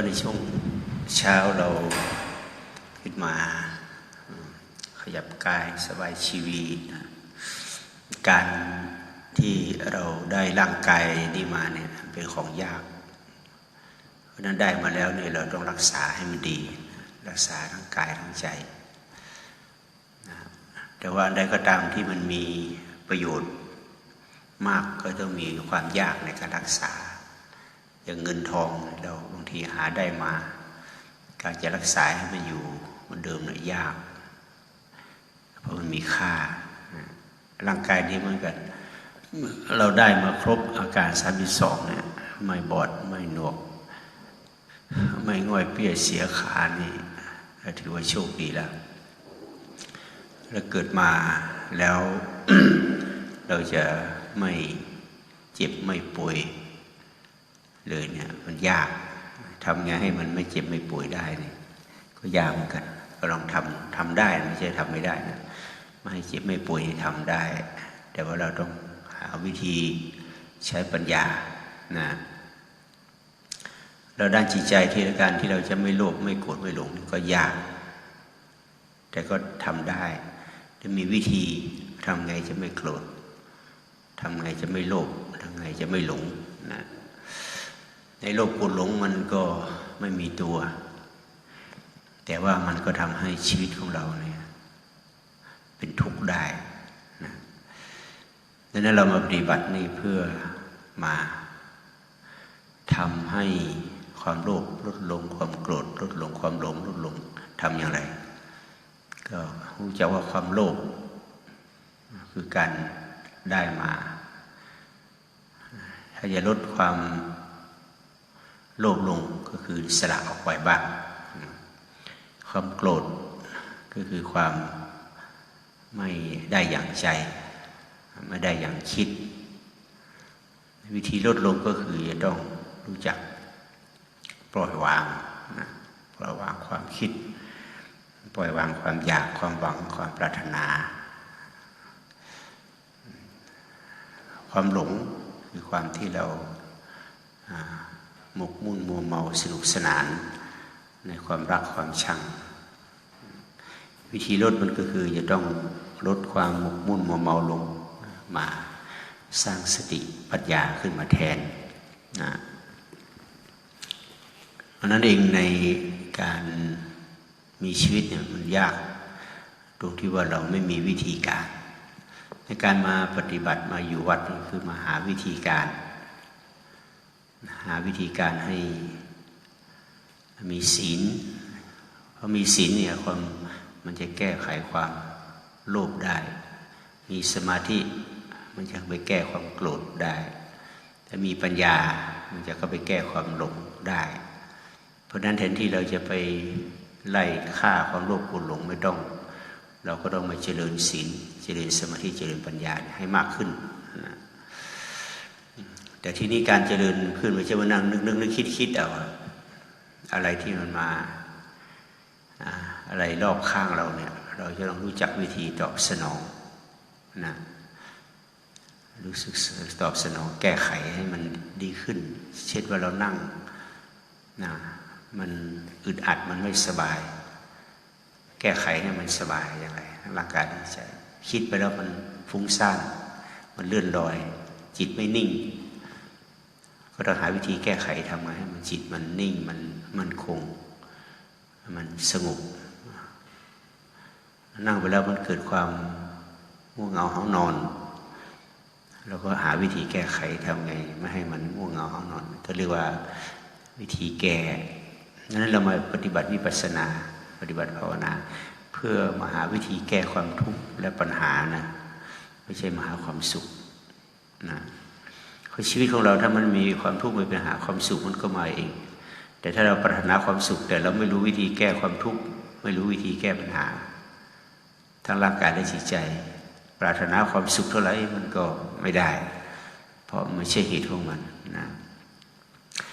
ก็ในช่วงเช้าเราขึ้นมา ขยับกายสบายชีวีนะการที่เราได้ร่างกายนี้มาเนี่ยเป็นของยาก เพราะนั้นได้มาแล้วเนี่ยเราต้องรักษาให้มันดี รักษาทั้งกายทั้งใจนะแต่ว่าใดก็ตามที่มันมีประโยชน์มากก็ต้องมีความยากในการรักษา อย่างเงินทองเราบางทีหาได้มา การจะรักษาให้มันอยู่เหมือนเดิมเนี่ยยาก เพราะมันมีค่า ร่างกายนี้เหมือนกัน เราได้มาครบอาการสามสองเนี่ยไม่บอดไม่หนวก ไม่ง่อยเปี้ยเสียขานี่ถือว่าโชคดีแล้วแล้วเกิดมาแล้วเราจะไม่เจ็บไม่ป่วย เลยเนี่ยมันยากทำไงให้มันไม่เจ็บไม่ป่วยได้นี่ก็ยากเหมือนกัน ก็ลองทำทำได้ไม่ใช่ทำไม่ได้นะไม่ให้เจ็บไม่ป่วยทำได้ แต่ว่าเราต้องหาวิธีใช้ปัญญานะเราด้านจิตใจที่การที่เราจะไม่โลภไม่โกรธไม่หลงก็ยาก แต่ก็ทำได้จะมีวิธีทำไงจะไม่โกรธทำไงจะไม่โลภทำไงจะไม่หลง ในโลภโกรธหลงมันก็ไม่มีตัว แต่ว่ามันก็ทำให้ชีวิตของเราเนี่ยเป็นทุกข์ได้นะดังนั้นเรามาปฏิบัตินี่เพื่อมาทำให้ความโลภลดลงความโกรธลดลงความหลงลดลงทำอย่างไร ก็รู้จักว่าความโลภคือการได้มา ถ้าจะลดความ โลภลงก็คือสละออกไปบ้าง ความโกรธก็คือความไม่ได้อย่างใจ ไม่ได้อย่างคิด วิธีลดลงก็คือจะต้องรู้จักปล่อยวางนะปล่อยวางความคิด ปล่อยวางความอยากความหวังความปรารถนา ความหลงคือความที่เรา หมกมุ่นมัวเมาสนุกสนาน ในความรักความชัง วิธีลดมันก็คือจะต้องลดความหมกมุ่นมัวเมาลงมาสร้างสติปัญญาขึ้นมาแทนนะเพราะนั้นเองในการมีชีวิตเนี่ยมันยาก ตรงที่ว่าเราไม่มีวิธีการ ในการมาปฏิบัติมาอยู่วัดคือมาหาวิธีการ หาวิธีการให้มีศีลเพราะมีศีลเนี่ยความมันจะแก้ไขความโลภได้ มีสมาธิมันจะไปแก้ความโกรธได้ถ้ามีปัญญามันจะก็ไปแก้ความหลงได้ เพราะนั้นแทนที่เราจะไปไล่ฆ่าความโลภโกรธหลงไม่ต้อง เราก็ต้องมาเจริญศีลเจริญสมาธิเจริญปัญญาให้มากขึ้นนะ แต่ที่นี้การเจริญขึ้นไม่ใช่ว่านั่งนึกนึกนึกคิดคิดเอาอะไรที่มันมาอะไรรอบข้างเราเนี่ย เราจะต้องรู้จักวิธีตอบสนองนะรู้สึกตอบสนองแก้ไขให้มันดีขึ้น เช่นว่าเรานั่งนะมันอึดอัดมันไม่สบาย แก้ไขให้มันสบายอย่างไรร่างกายใจคิดไปแล้วมันฟุ้งซ่านมันเลื่อนลอย จิตไม่นิ่ง ก็ต้องหาวิธีแก้ไขทำไงให้มันจิตมันนิ่งมันมันคง มันสงบนั่งไปแล้วมันเกิดความง่วงเหงาห้องนอนเราก็หาวิธีแก้ไขทำไง ไม่ให้มันง่วงเหงาห้องนอนก็เรียกว่าวิธีแก้นั้นเรามาปฏิบัติวิปัสสนา ปฏิบัติภาวนา เพื่อมาหาวิธีแก้ความทุกข์และปัญหานะไม่ใช่มาหาความสุขนะ ชีวิตของเราถ้ามันมีความทุกข์มีปัญหาความสุขมันก็มาเอง แต่ถ้าเราปรารถนาความสุข แต่เราไม่รู้วิธีแก้ความทุกข์ไม่รู้วิธีแก้ปัญหาทั้งร่างกายและจิตใจ ปรารถนาความสุขเท่าไหร่มันก็ไม่ได้ เพราะไม่ใช่เหตุของมันนะ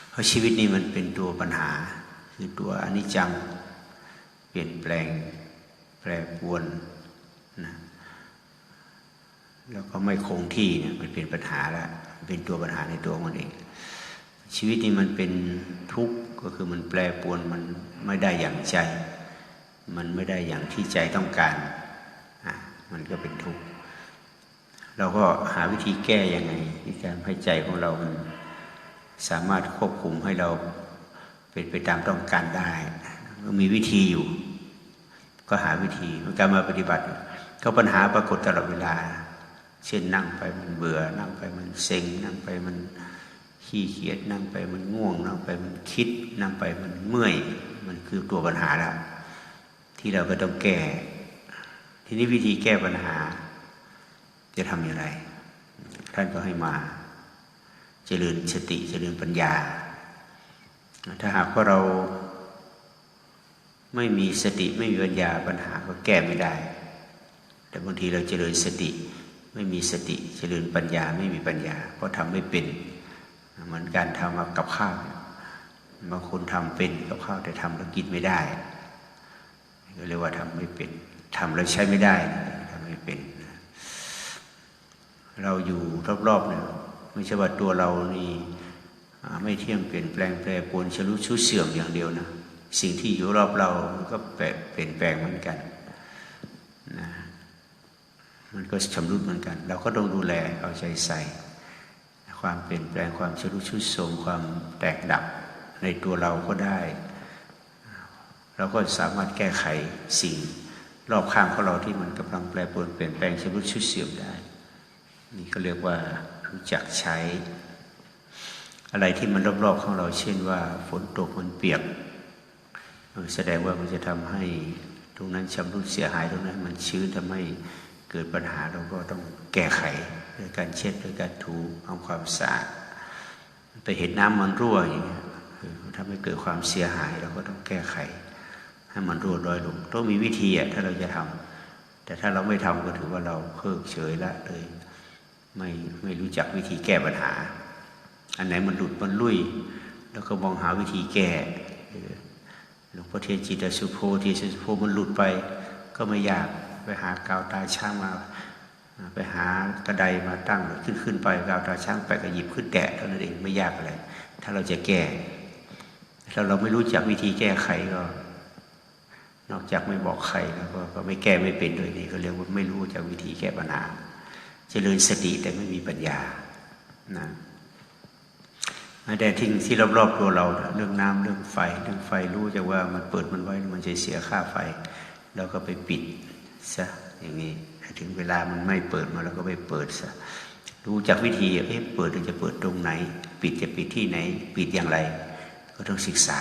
เพราะชีวิตนี้มันเป็นตัวปัญหา คือตัวอนิจจังเปลี่ยนแปลงแปรปรวนนะแล้วก็ไม่คงที่เนี่ยมันเป็นปัญหาแล้ว เป็นตัวปัญหาในตัวมันเอง ชีวิตนี้มันเป็นทุกข์ก็คือมันแปรปรวนมันไม่ได้อย่างใจ มันไม่ได้อย่างที่ใจต้องการอะมันก็เป็นทุกข์เราก็หาวิธีแก้ยังไงที่การให้ใจของเรามันสามารถควบคุมให้เราเป็นไปตามต้องการได้มีวิธีอยู่ ก็หาวิธีการมาปฏิบัติ ก็ปัญหาปรากฏตลอดเวลา เช่นนั่งไปมันเบื่อ นั่งไปมันเซ็ง นั่งไปมันขี้เกียจนั่งไปมันง่วง นั่งไปมันคิด นั่งไปมันเมื่อย มันคือตัวปัญหาแล้วที่เราก็ต้องแก้ ทีนี้วิธีแก้ปัญหา จะทำอย่างไรท่านก็ให้มา เจริญสติเจริญปัญญา ถ้าหากว่าเราไม่มีสติไม่มีปัญญาปัญหาก็แก้ไม่ได้ แต่บางทีเราเจริญสติ ไม่มีสติเจริญปัญญาไม่มีปัญญา เพราะทำไม่เป็น เหมือนการทำกับข้าวบางคนทำเป็นกับข้าวแต่ทำแล้วกินไม่ได้ก็เรียกว่าทำไม่เป็นทำแล้วใช้ไม่ได้ทำไม่เป็น เราอยู่รอบๆเนี่ยไม่ใช่ว่าตัวเรานี่ไม่เที่ยงเปลี่ยนแปลงแปรปรวนชลุชุดเสื่อมอย่างเดียวนะสิ่งที่อยู่รอบเราก็เปลี่ยนแปลงเหมือนกัน มันก็ชำรุดเหมือนกัน เราก็ต้องดูแลเอาใจใส่ ความเปลี่ยนแปลงความชรุดชุดโทมความแตกดับในตัวเราก็ได้ เราก็สามารถแก้ไขสิ่งรอบข้างของเราที่มันกำลังแปรปรวนเปลี่ยนแปลงชรุดชุดเสื่อมได้ นี่ก็เรียกว่ารู้จักใช้ อะไรที่มันรอบๆของเรา เช่นว่าฝนตกมันเปียกแสดงว่ามันจะทำให้ตรงนั้นชำรุดเสียหายตรงนั้นมันชื้นทำให้ เกิดปัญหาเราก็ต้องแก้ไขด้วยการเช็ดด้วยการถูทำความสะอาดไปเห็นน้ำมันรั่วอย่างเงี้ยทำให้เกิดความเสียหายเราก็ต้องแก้ไข ให้มันรั่วลอยลงต้องมีวิธีอะถ้าเราจะทำแต่ถ้าเราไม่ทำก็ถือว่าเราเพิกเฉยละเลยไม่ไม่รู้จักวิธีแก้ปัญหา อันไหนมันหลุดมันลุย แล้วก็มองหาวิธีแก้หลวงพ่อเทียนจิตสุโพทีสุโพมันหลุดไปก็ไม่ยาก ไปหากาวตาช่างมา ไปหากระไดมาตั้งขึ้นขึ้นไปกาวตาช่างไปก็หยิบขึ้นแกะเท่านั้นเองไม่ยากอะไร ถ้าเราจะแก้ถ้าเราไม่รู้จักวิธีแก้ไขก็ นอกจากไม่บอกใครแล้วก็ไม่แก้ไม่เป็นโดยนี้ก็เรียกว่าไม่รู้จักวิธีแก้ปัญหาเจริญสติแต่ไม่มีปัญญานะแต่ทิ้งที่รอบๆตัวเราเรื่องน้ำเรื่องไฟ เรื่องไฟรู้จะว่ามันเปิดมันไว้มันจะเสียค่าไฟเราก็ไปปิด ซะอย่างนี้ถึงเวลามันไม่เปิดมาเราก็ไปเปิดซะรู้จักวิธีเอ๊ะเปิดจะเปิดตรงไหน ปิดจะปิดที่ไหน ปิดอย่างไร ก็ต้องศึกษา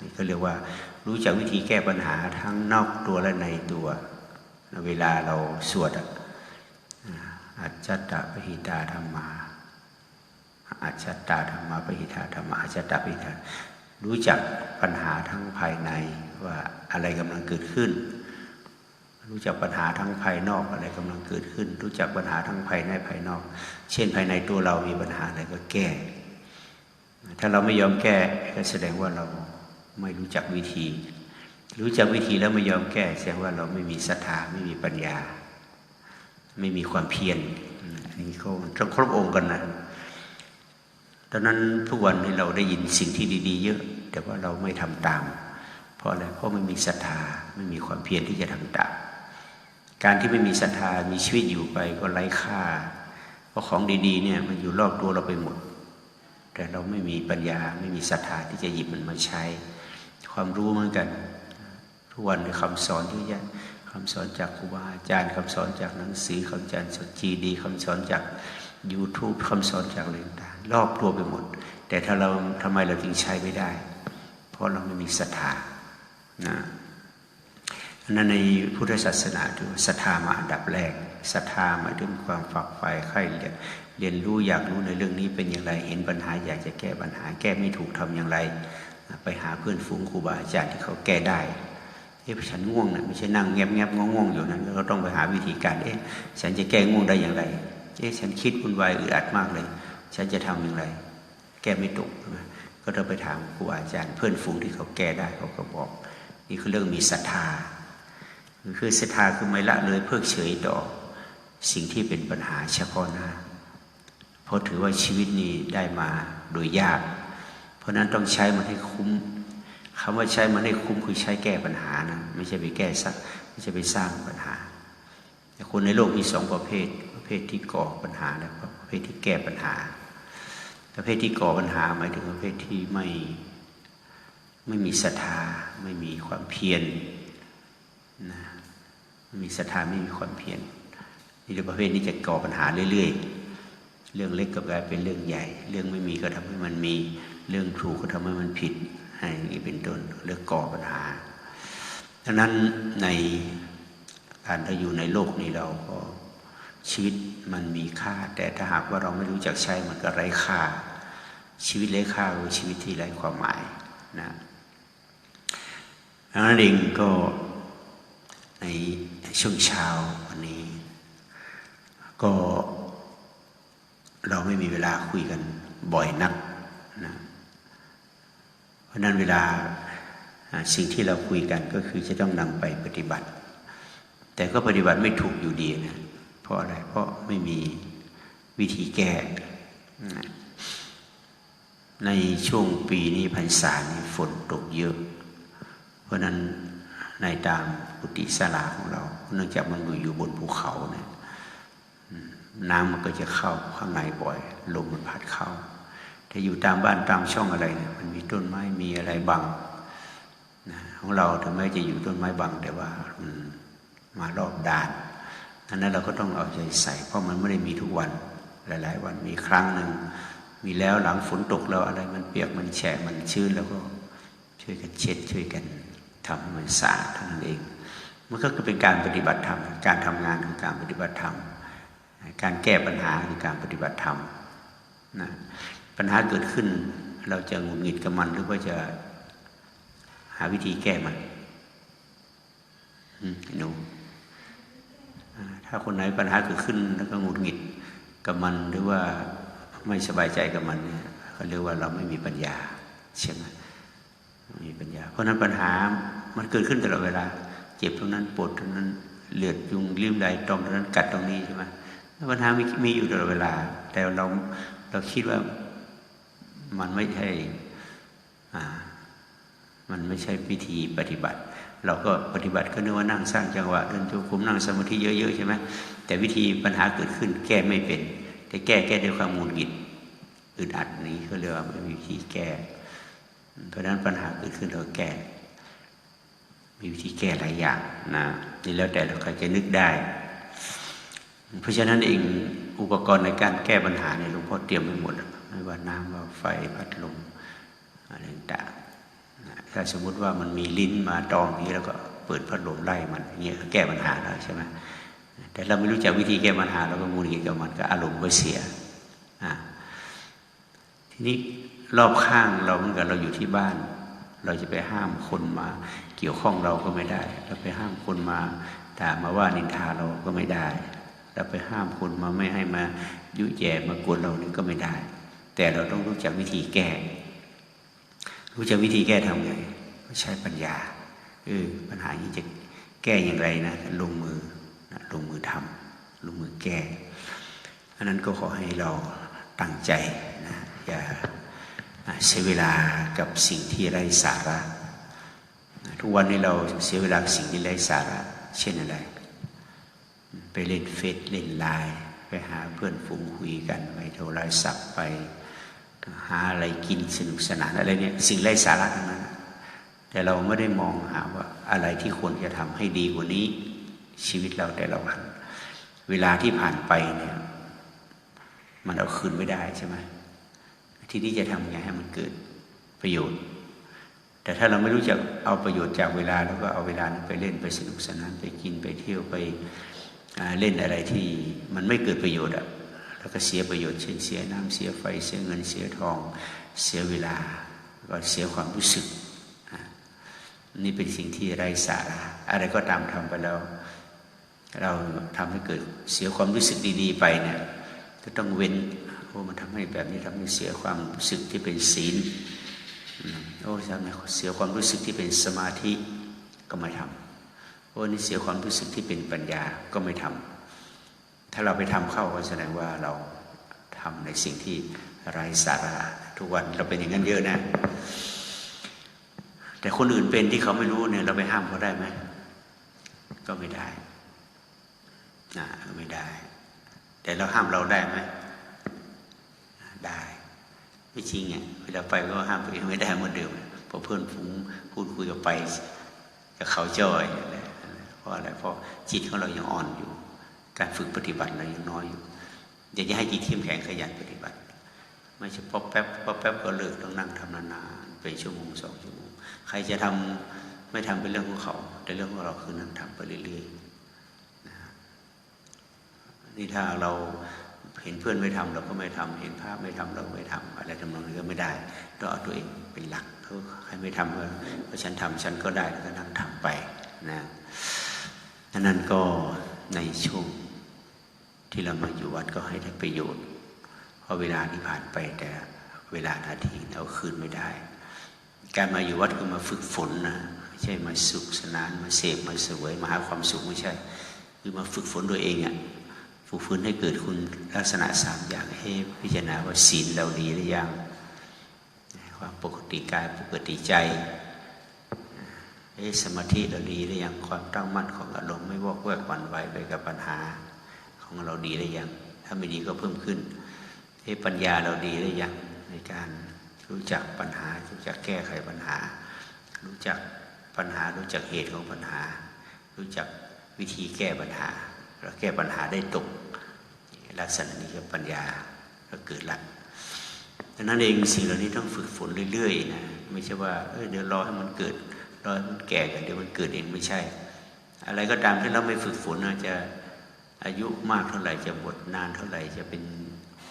นี่ก็เรียกว่ารู้จักวิธีแก้ปัญหาทั้งนอกตัวและในตัว เวลาเราสวดอัจจตะปหิตาธรรมาอาจตาธรรมะปหิทาธรรมะอาจตาปหิทารู้จักปัญหาทั้งภายในว่าอะไรกำลังเกิดขึ้น รู้จักปัญหาทั้งภายนอกอะไรกำลังเกิดขึ้น รู้จักปัญหาทั้งภายในภายนอก เช่นภายในตัวเรามีปัญหาอะไรก็แก้ ถ้าเราไม่ยอมแก้ก็แสดงว่าเราไม่รู้จักวิธี รู้จักวิธีแล้วไม่ยอมแก้แสดงว่าเราไม่มีศรัทธาไม่มีปัญญา ไม่มีความเพียรอันนี้เขาต้องครบองค์กันนะดังนั้นทุกวันนี้เราได้ยินสิ่งที่ดี ๆ เยอะ แต่ว่าเราไม่ทำตาม เพราะอะไรเพราะไม่มีศรัทธาไม่มีความเพียรที่จะทำตาม การที่ไม่มีศรัทธามีชีวิตอยู่ไปก็ไร้ค่า เพราะของดีๆเนี่ยมันอยู่รอบตัวเราไปหมด แต่เราไม่มีปัญญาไม่มีศรัทธาที่จะหยิบมันมาใช้ ความรู้เหมือนกัน ทุกวันในคำสอนเยอะแยะคำสอนจากครูบาอาจารย์คำสอนจากหนังสือคำสอนจากจีดีคำสอนจาก YouTube คำสอนจากอะไรต่างรอบตัวไปหมด แต่ถ้าเราทำไมเราจึงใช้ไม่ได้ เพราะเราไม่มีศรัทธานะ นั้นในพุทธศาสนาถือศรัทธามาอันดับแรกศรัทธาหมายถึงความฝักใฝ่ใคร่เรียนเรียนรู้อยากรู้ในเรื่องนี้เป็นอย่างไร เห็นปัญหาอยากจะแก้ปัญหาแก้ไม่ถูกทำอย่างไร ไปหาเพื่อนฝูงครูบาอาจารย์ที่เขาแก้ได้เอ๊ะฉันง่วงนะไม่ใช่นั่งแงบแงบง่วงๆอยู่นั้นเราต้องไปหาวิธีการเอ๊ะฉันจะแก้ง่วงได้อย่างไรเอ๊ะฉันคิดวุ่นวายอึดอัดมากเลย ฉันจะทำอย่างไร แก้ไม่ตกก็ต้องไปถามครูอาจารย์ เพื่อนฝูงที่เขาแก้ได้เขาก็บอก นี่คือเรื่องมีศรัทธา คือศรัทธาคือไม่ละเลยเพิกเฉยต่อสิ่งที่เป็นปัญหาเฉพาะหน้า เพราะถือว่าชีวิตนี้ได้มาโดยยาก เพราะนั้นต้องใช้มันให้คุ้มคำว่าใช้มันให้คุ้มคือใช้แก้ปัญหานะไม่ใช่ไปแก้สักไม่ใช่ไปสร้างปัญหาแต่คนในโลกมีสองประเภท ประเภทที่ก่อปัญหาและประเภทที่แก้ปัญหา ประเภทที่ก่อปัญหาหมายถึงประเภทที่ไม่ไม่มีศรัทธา ไม่มีความเพียรนะ ไม่มีศรัทธาไม่มีความเพียรนี่ประเภทนี้จะก่อปัญหาเรื่อยๆ เรื่องเล็กก็กลายเป็นเรื่องใหญ่ เรื่องไม่มีก็ทำให้มันมี เรื่องถูกก็ทำให้มันผิดให้นี้เป็นต้นเรื่องก่อปัญหาดังนั้นในการเราอยู่ในโลกนี้เราก็ชีวิตมันมีค่า แต่ถ้าหากว่าเราไม่รู้จักใช้มันก็ไร้ค่า ชีวิตไร้ค่าคือชีวิตที่ไร้ความหมายนะดังนั้นเองก็ ในช่วงเช้าวันนี้ ก็เราไม่มีเวลาคุยกันบ่อยนักนะเพราะนั้นเวลาสิ่งที่เราคุยกันก็คือจะต้องนำไปปฏิบัติ แต่ก็ปฏิบัติไม่ถูกอยู่ดีนะเพราะอะไรเพราะไม่มีวิธีแก้นะในช่วงปีนี้พรรษานี้ฝนตกเยอะ เพราะนั้น ในตามกุฏิสลาของเรา เนื่องจากมันอยู่บนภูเขาเนี่ยน้ำมันก็จะเข้าข้างในบ่อย ลมมันพัดเข้า ถ้าอยู่ตามบ้านตามช่องอะไรเนี่ยมันมีต้นไม้มีอะไรบังนะของเราถึงแม้จะอยู่ต้นไม้บังแต่ว่ามันมารอบด้านอันนั้นเราก็ต้องเอาใจใส่ เพราะมันไม่ได้มีทุกวัน หลาย ๆ วันมีครั้งหนึ่งมีแล้วหลังฝนตกแล้วอะไรมันเปียกมันแฉะมันชื้นแล้วก็ช่วยกันเช็ดช่วยกัน ทำให้มันสะอาดเท่านั้นเอง มันก็เป็นการปฏิบัติธรรม การทำงานของการปฏิบัติธรรม การแก้ปัญหาคือการปฏิบัติธรรมนะปัญหาเกิดขึ้นเราจะหงุดหงิดกับมันหรือว่าจะหาวิธีแก้มันหนูถ้าคนไหนปัญหาเกิดขึ้นแล้วก็หงุดหงิดกับมันหรือว่าไม่สบายใจกับมันเนี่ยเขาเรียกว่าเราไม่มีปัญญาใช่ไหม มีปัญญา เพราะนั้นปัญหามันเกิดขึ้นตลอดเวลา เจ็บตรงนั้นปวดตรงนั้นเลือดยุงริมใดตรงนั้นกัดตรงนี้ใช่ไหมปัญหามีมีอยู่ตลอดเวลา แต่เราเราคิดว่ามันไม่ใช่มันไม่ใช่พิธีปฏิบัติ เราก็ปฏิบัติก็นึกว่านั่งสร้างจังหวะเดินจงกรมนั่งสมาธิเยอะๆใช่ไหมแต่วิธีปัญหาเกิดขึ้น แก้ไม่เป็น แต่แก้แก้ด้วยความมุนหิดอึดอัดนี้ก็เรียกว่าไม่มีวิธีแก้ เพราะนั้นปัญหาเกิดขึ้นเราแก้ มีวิธีแก้หลายอย่างนะนี่แล้วแต่เราใครจะนึกได้ เพราะฉะนั้นเองอุปกรณ์ในการแก้ปัญหาเนี่ยหลวงพ่อเตรียมไว้หมดไม่ว่าน้ำว่าไฟพัดลมอะไรต่างถ้าสมมุติว่ามันมีลิ้นมาตองนี้แล้วก็เปิดพัดลมไล่มันเงี้ยแก้ปัญหาแล้วใช่ไหมแต่เราไม่รู้จักวิธีแก้ปัญหาเราก็มูลกิจกับมันก็อารมณ์ก็เสียทีนี้ รอบข้างเราเหมือนกับเราอยู่ที่บ้าน เราจะไปห้ามคนมา เกี่ยวข้องเราก็ไม่ได้ เราไปห้ามคนมาด่ามาว่านินทาเราก็ไม่ได้ เราไปห้ามคนมาไม่ให้มายุแย่มากวนเรานี่ก็ไม่ได้ แต่เราต้องรู้จักวิธีแก้ รู้จักวิธีแก้ทำไงก็ใช้ปัญญาเออปัญหานี้จะแก้อย่างไรนะลงมือนะลงมือทำลงมือแก้อันนั้นก็ขอให้เราตั้งใจนะอย่า เสียเวลากับสิ่งที่ไร้สาระ ทุกวันนี้เราเสียเวลาสิ่งที่ไร้สาระ เช่นอะไร ไปเล่นเฟซเล่นไลน์ไปหาเพื่อนฝูงคุยกันไปโทรศัพท์ไปหาอะไรกินสนุกสนานอะไรเนี่ยสิ่งไร้สาระทั้งนั้นแต่เราไม่ได้มองหาว่าอะไรที่ควรจะทำให้ดีกว่านี้ ชีวิตเราแต่ละวัน เวลาที่ผ่านไปเนี่ย มันเอาคืนไม่ได้ใช่ไหม ทีนี้จะทำไงให้มันเกิดประโยชน์ แต่ถ้าเราไม่รู้จักเอาประโยชน์จากเวลาแล้วก็เอาเวลานั้นไปเล่นไปสนุกสนานไปกินไปเที่ยวไปเล่นอะไรที่มันไม่เกิดประโยชน์อะแล้วก็เสียประโยชน์เช่นเสียน้ำเสียไฟเสียเงินเสียทอง เสียเวลาก็เสียความรู้สึก นี่เป็นสิ่งที่ไร้สาระอะไรก็ตามทำไปแล้ว เราทำให้เกิดเสียความรู้สึกดี ๆ ไปเนี่ยก็ต้องเว้น โอ้มันทำให้แบบนี้ทำให้เสียความรู้สึกที่เป็นศีลโอ้ทำให้เสียความรู้สึกที่เป็นสมาธิก็ไม่ทำโอ้นี่เสียความรู้สึกที่เป็นปัญญาก็ไม่ทำถ้าเราไปทำเข้าก็แสดงว่าเราทำในสิ่งที่ไร้สาระทุกวันเราเป็นอย่างนั้นเยอะนะ แต่คนอื่นเป็นที่เขาไม่รู้เนี่ยเราไปห้ามเขาได้ไหมก็ไม่ได้นะไม่ได้ แต่เราห้ามเราได้ไหม ได้ไม่จริงอะเวลาไปก็ห้ามตัวเองไม่ได้เหมือนเดิมพอเพื่อนฝูงพูดคุยกับไปกับเขาจ้อยเพราะอะไรเพราะจิตของเรายังอ่อนอยู่ การฝึกปฏิบัติเรายังน้อยอยู่อยากจะให้จิตเข้มแข็งขยันปฏิบัติ ไม่ใช่พอแป๊บพอแป๊บก็เลิกต้องนั่งทำนานๆเป็นชั่วโมงสองชั่วโมงใครจะทำไม่ทำเป็นเรื่องของเขาแต่เรื่องของเราคือนั่งทำไปเรื่อยๆนี่ถ้าเรา เห็นเพื่อนไม่ทำเราก็ไม่ทำเห็นภาพไม่ทำเราไม่ทำอะไรทำนองนี้ก็ไม่ได้ต้องเอาตัวเองเป็นหลักเขาใครไม่ทำก็เพราะฉันทำฉันก็ได้แล้วก็นั่งทำไปนะนั้นก็ในช่วงที่เรามาอยู่วัดก็ให้ได้ประโยชน์ เพราะเวลาที่ผ่านไปแต่เวลานาทีเราคืนไม่ได้ การมาอยู่วัดก็มาฝึกฝนนะไม่ใช่มาสุขสนานมาเสพมาเสวยมาหาความสุขไม่ใช่ คือมาฝึกฝนตัวเองอะ่ะ ฝึกฝนให้เกิดคุณลักษณะสามอย่างให้พิจารณาว่าศีลเราดีหรือยังความปกติกายปกติใจสมาธิเราดีหรือยังความตั้งมั่นของอารมณ์ไม่วอกแวกวันไหวไปกับปัญหาของเราดีหรือยังถ้าไม่ดีก็เพิ่มขึ้นให้ปัญญาเราดีหรือยังในการรู้จักปัญหารู้จักแก้ไขปัญหา รู้จักปัญหารู้จักเหตุของปัญหา รู้จักวิธีแก้ปัญหา เราแก้ปัญหาได้ตกลักษณะนี้ก็ปัญญาก็เกิดละดังนั้นเองสิ่งเหล่านี้ต้องฝึกฝนเรื่อยๆนะไม่ใช่ว่าเเดี๋ยวรอให้มันเกิดรอให้มันแก่กันเดี๋ยวมันเกิดเองไม่ใช่ อะไรก็ตามที่เราไม่ฝึกฝนอาจจะอายุมากเท่าไหร่จะบวชนานเท่าไหร่จะเป็น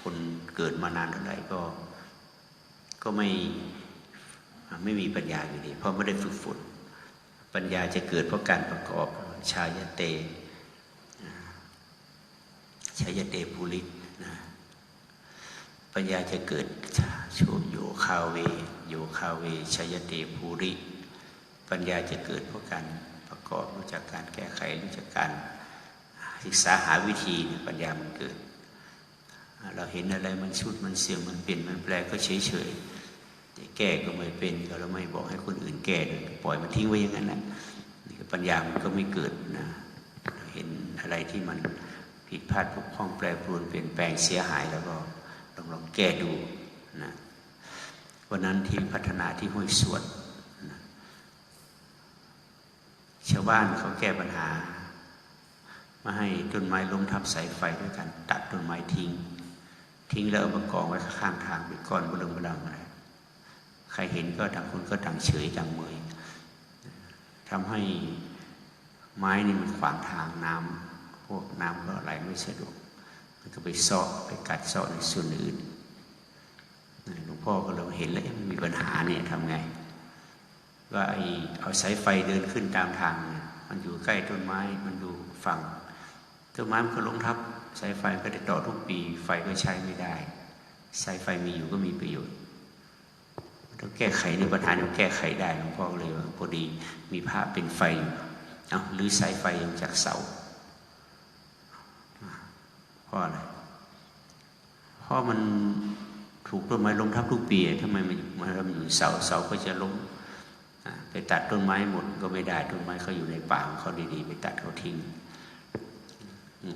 คนเกิดมานานเท่าไหร่ก็ ก็ไม่ไม่มีปัญญาอยู่ดีเพราะไม่ได้ฝึกฝนปัญญาจะเกิดเพราะการประกอบชายเต ชยเตภูรินะปัญญาจะเกิดโชโยคาเวโยคาเวชยเตภูริ ปัญญาจะเกิดเพราะการประกอบรู้จักการแก้ไขรู้จักการศึกษาหาวิธีปัญญามันเกิด เราเห็นอะไรมันชุดมันเสื่อมมันเปลี่ยนมันแปลก็เฉยเฉยแก้ก็ไม่เป็นก็เราไม่บอกให้คนอื่นแก้ปล่อยมันทิ้งไว้อย่างนั้นนะปัญญามันก็ไม่เกิดนะเห็นอะไรที่มัน ผิดพลาดพกพ้องแปรปรวนเปลี่ยนแปลงเสียหายแล้วก็ลองลองแก้ดูนะวันนั้นที่พัฒนาที่ห้วยสวนนะชาวบ้านเขาแก้ปัญหา มาให้ต้นไม้ล้มทับสายไฟด้วยกันตัดต้นไม้ทิ้ง ทิ้งแล้วเอามากองไว้ข้างทางเป็นก้อนบลงบลังอะไรใครเห็นก็ต่างคนก็ต่างเฉยต่างเมยทำให้ไม้นี่มันขวางทางน้ำ พวกน้ำก็ไหลไม่สะดวกมันก็ไปซอกไปกัดซอกในส่วนอื่นหลวงพ่อก็เราเห็นแล้วมันมีปัญหาเนี่ยทำไง ว่าไอเอาสายไฟเดินขึ้นตามทาง มันอยู่ใกล้ต้นไม้มันอยู่ฝั่งต้นไม้มันก็ล้มทับสายไฟก็ได้ต่อทุกปี ไฟก็ใช้ไม่ได้สายไฟมีอยู่ก็มีประโยชน์ต้องแก้ไขในปัญหาเราแก้ไขได้หลวงพ่อเลยว่าพอดีมีภาพเป็นไฟเอาหรือสายไฟจากเสา เพราะอะไรเพราะมันถูกต้นไม้ล้มทับทุกปีทำไมมันมันอยู่เสาเสาก็จะล้มไปตัดต้นไม้หมดก็ไม่ได้ต้นไม้เขาอยู่ในป่าเขาดีๆ ไปตัดเขาทิ้ง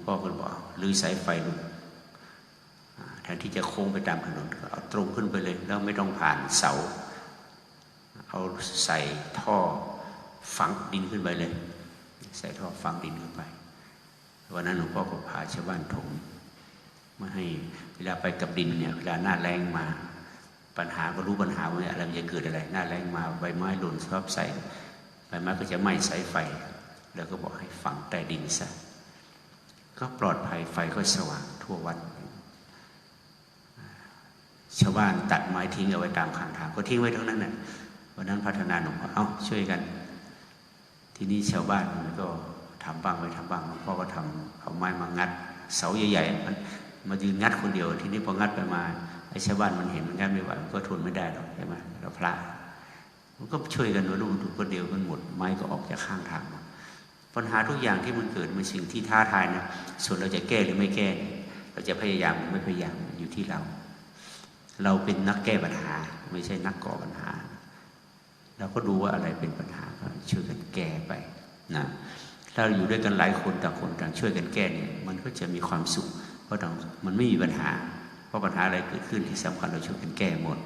พ่อก็บอกหรือสายไฟลงแทนที่จะโค้งไปตามถนนเอาตรงขึ้นไปเลย แล้วไม่ต้องผ่านเสา เอาใส่ท่อฝังดินขึ้นไปเลย ใส่ท่อฝังดินขึ้นไป วันนั้นหลวงพ่อก็พาชาวบ้านถมมาให้เวลาไปกับดินเนี่ยเวลาหน้าแรงมา ปัญหาก็รู้ปัญหาว่าอะไรจะเกิดอะไร หน้าแรงมาใบไม้หล่นชอบใส่ใบไม้ก็จะไหม้สายไฟ แล้วก็บอกให้ฝังใต้ดินซะก็ปลอดภัยไฟก็สว่างทั่ววัดชาวบ้านตัดไม้ทิ้งเอาไว้ตามข้างทางก็ทิ้งไว้ทั้งนั้นน่ะวันนั้นพัฒนาหลวงพ่อเอ้าช่วยกัน ทีนี้ชาวบ้านมันก็ ทำบ้างไม่ทำบ้างหลวงพ่อก็ทำเอาไม้มางัด เสาใหญ่ๆมันมายืนงัดคนเดียว ทีนี้พองัดไปมาไอ้ชาวบ้านมันเห็นมันงัดไม่ไหวมันก็ทนไม่ได้หรอกใช่ไหมเราพระมันก็ช่วยกันว่าลูกถูกคนเดียวมันหมดไม้ก็ออกจากข้างทางปัญหาทุกอย่างที่มันเกิดมันสิ่งที่ท้าทายนะส่วนเราจะแก้หรือไม่แก้ เราจะพยายามหรือไม่พยายามอยู่ที่เรา เราเป็นนักแก้ปัญหา ไม่ใช่นักก่อปัญหา เราก็ดูว่าอะไรเป็นปัญหาก็ช่วยกันแก้ไปนะ ถ้าเราอยู่ด้วยกันหลายคนต่างคนต่างช่วยกันแก้เนี่ยมันก็จะมีความสุข เพราะมันไม่มีปัญหา เพราะปัญหาอะไรเกิดขึ้นที่สำคัญเราช่วยกันแก้หมด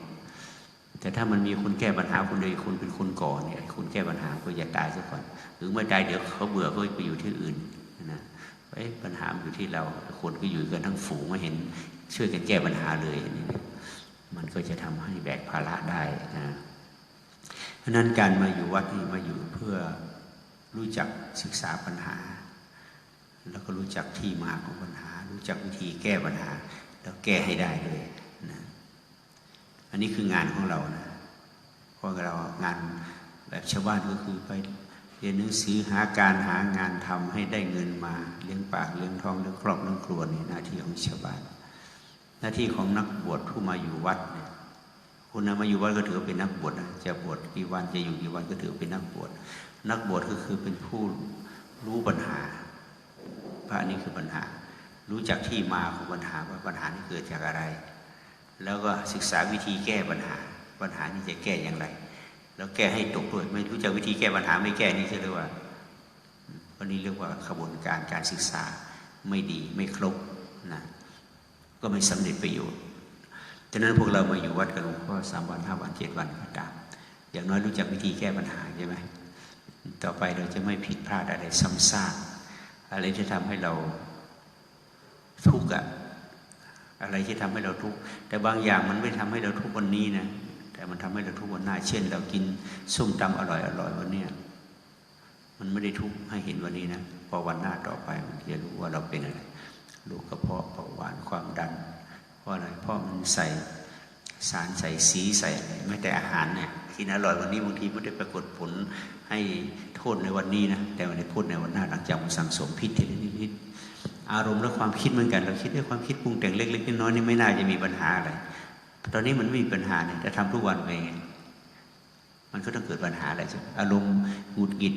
แต่ถ้ามันมีคนแก้ปัญหาคนใดคนเป็นคนก่อเนี่ยคนแก้ปัญหาก็อย่าตายซะก่อน หรือเมื่อตายเดี๋ยวเขาเบื่อก็ไปอยู่ที่อื่นนะไอ้ปัญหาอยู่ที่เราคนก็อยู่กันทั้งฝูงไม่เห็นช่วยกันแก้ปัญหาเลยนี่มันก็จะทำให้แบกภาระได้นะเพราะนั้นการมาอยู่วัดนี่มาอยู่เพื่อ รู้จักศึกษาปัญหา แล้วก็รู้จักที่มาของปัญหา รู้จักวิธีแก้ปัญหา แล้วแก้ให้ได้เลยนะอันนี้คืองานของเรานะเพราะเรางานแบบชาวบ้านก็คือไปเรียนหนังสือหาการหางานทำให้ได้เงินมาเลี้ยงปากเลี้ยงท้องเลี้ยงครอบเลี้ยงครัวนี่หน้าที่ของชาวบ้าน หน้าที่ของนักบวชผู้มาอยู่วัดเนี่ยคุณนมาอยู่วัดก็ถือเป็นนักบวชนะจะบวชกี่วันจะอยู่กี่วันก็ถือเป็นนักบวช นักบวชก็คือเป็นผู้รู้ปัญหา พระนี่คือปัญหา รู้จักที่มาของปัญหาว่าปัญหานี้เกิดจากอะไร แล้วก็ศึกษาวิธีแก้ปัญหา ปัญหานี้จะแก้อย่างไร แล้วแก้ให้ตกด้วยไม่รู้จักวิธีแก้ปัญหาไม่แก้นี่เรียกว่าวันนี้เรียกว่าขบวนการการศึกษาไม่ดีไม่ครบนะก็ไม่สำเร็จประโยชน์ฉะนั้นพวกเรามาอยู่วัดกับหลวงพ่อสามวันห้าวันเจ็ดวันก็ตามอย่างน้อยรู้จักวิธีแก้ปัญหาใช่ไหม ต่อไปเราจะไม่ผิดพลาดอะไรซ้ำซากอะไรที่ทำให้เราทุกข์อะอะไรที่ทำให้เราทุกข์แต่บางอย่างมันไม่ทำให้เราทุกข์วันนี้นะแต่มันทำให้เราทุกข์วันหน้า เช่น เรากินส้มตำอร่อยอร่อยวันเนี้ยมันไม่ได้ทุกข์ให้เห็นวันนี้นะพอวันหน้าต่อไปมันจะรู้ว่าเราเป็นอะไรโรคกระเพาะเบาหวานความดันเพราะอะไรเพราะมันใส่สารใส่สีใส่อะไรไม่แต่อาหารเนี่ย กินอร่อยวันนี้บางทีไม่ได้ปรากฏผลให้โทษในวันนี้นะแต่วันนี้พูดในวันหน้าหลังจากมันสั่งสมพิษทีละนิดๆอารมณ์และความคิดเหมือนกัน เราคิดด้วยความคิดปรุงแต่งเล็กๆน้อยๆนี่ไม่น่าจะมีปัญหาอะไรตอนนี้มันไม่มีปัญหาเนี่ยแต่ทำทุกวันไปมันก็ต้องเกิดปัญหาอะไรใช่ไหมอารมณ์หงุดหงิด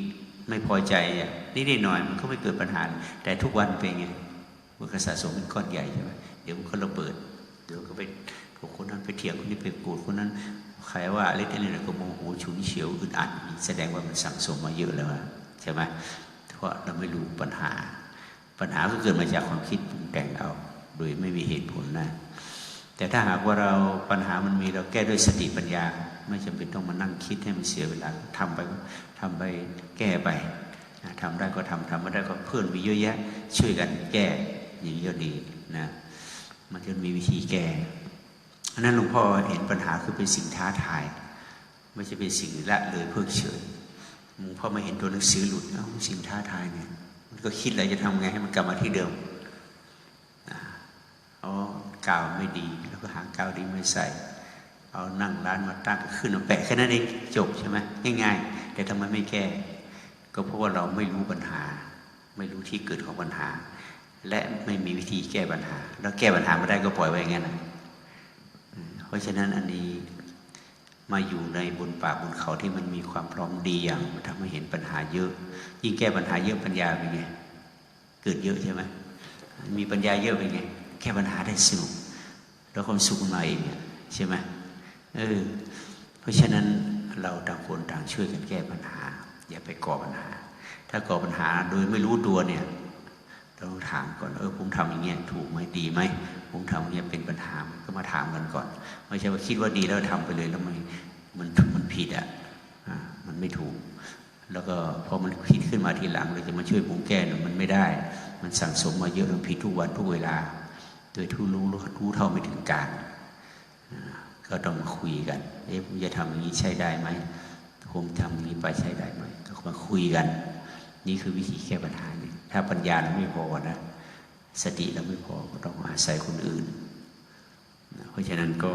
ไม่พอใจอะนิดหน่อยมันก็ไม่เกิดปัญหา แต่ทุกวันเป็นไงมันก็สะสมเป็นก้อนใหญ่ใช่ไหมเดี๋ยวมันก็ระเบิด เดี๋ยวก็ไปถูกคนนั้นไปเถียงคนนี้ไปโกรธคนนั้น ใครว่าเล็กๆอะไรก็โมโหฉุนเฉียวอึดอัดแสดงว่ามันสั่งสมมาเยอะแล้วใช่ไหมเพราะเราไม่รู้ปัญหา ปัญหาก็เกิดมาจากความคิดปรุงแต่งเอา โดยไม่มีเหตุผลนะแต่ถ้าหากว่าเราปัญหามันมีเราแก้ด้วยสติปัญญา ไม่จำเป็นต้องมานั่งคิดให้มันเสียเวลาทำไปทำไปแก้ไปทำได้ก็ทำทำไม่ได้ก็เพื่อนมีเยอะแยะ ช่วยกันแก้อย่างนี้ก็ดีนะมันจะมีวิธีแก้ นนั้นหลวงพ่อเห็นปัญหาคือเป็นสิ่งท้าทาย ไม่ใช่เป็นสิ่งละเลยเพิกเฉยหลวงพ่อมาเห็นตัวหนังสือหลุดเอ้าสิ่งท้าทายเนี่ยมันก็คิดอะไรจะทำไงให้มันกลับมาที่เดิมเอ๋อกาวไม่ดี แล้วก็หากาวดีไม่ใส่ เอานั่งร้านมาตั้งขึ้นมาแปะแค่นั้นเองจบใช่ไหมง่าย ๆ แต่ทำไมไม่แก้ ก็เพราะว่าเราไม่รู้ปัญหา ไม่รู้ที่เกิดของปัญหา และไม่มีวิธีแก้ปัญหา แล้วแก้ปัญหาไม่ได้ก็ปล่อยไว้อย่างนั้น เพราะฉะนั้นอันนี้มาอยู่ในบนป่าบนเขาที่มันมีความพร้อมดีอย่างทำให้เห็นปัญหาเยอะ ยิ่งแก้ปัญหาเยอะปัญญาเป็นไงเกิดเยอะใช่ไหมมีปัญญาเยอะเป็นไงแก้ปัญหาได้สนุกแล้วความสุขมาเองใช่ไหมเออเพราะฉะนั้นเราต่างคนต่างช่วยกันแก้ปัญหา อย่าไปก่อปัญหา ถ้าก่อปัญหาโดยไม่รู้ตัวเนี่ยเราต้องถามก่อนเออผมทำอย่างเงี้ยถูกไหมดีไหม ผมทำเงี้ยเป็นปัญหาก็มาถามกันก่อน ไม่ใช่ว่าคิดว่าดีแล้วทำไปเลยแล้วมันมันมันผิดอะมันไม่ถูก แล้วก็พอมันผิดขึ้นมาทีหลังเราจะมาช่วยผมแก้นมันไม่ได้ มันสั่งสมมาเยอะมันผิดทุกวันทุกเวลา โดยทุรู้รู้เท่าไม่ถึงการก็ต้องมาคุยกัน เอ๊ะผมจะทำอย่างนี้ใช้ได้ไหมผมทำอย่างนี้ไปใช้ได้ไหมก็มาคุยกัน นี่คือวิธีแก้ปัญหาเนี่ยถ้าปัญญาเราไม่พอนะ สติเราไม่พอก็ต้องอาศัยคนอื่น เพราะฉะนั้นก็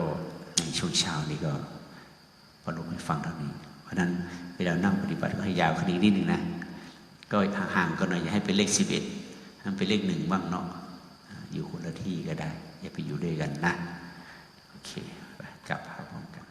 ในช่วงเช้านี้ก็ประลบให้ฟังเท่านี้ เพราะนั้นเวลานั่งปฏิบัติก็ให้ยาวขึ้นอีกนิดหนึ่งนะ ก็ห่างๆก็หน่อยอย่าให้เป็นเลขสิบเอ็ดให้เป็นเลขหนึ่งบ้างเนาะ อยู่คนละที่ก็ได้ อย่าไปอยู่ด้วยกันนะ โอเค กลับครับผม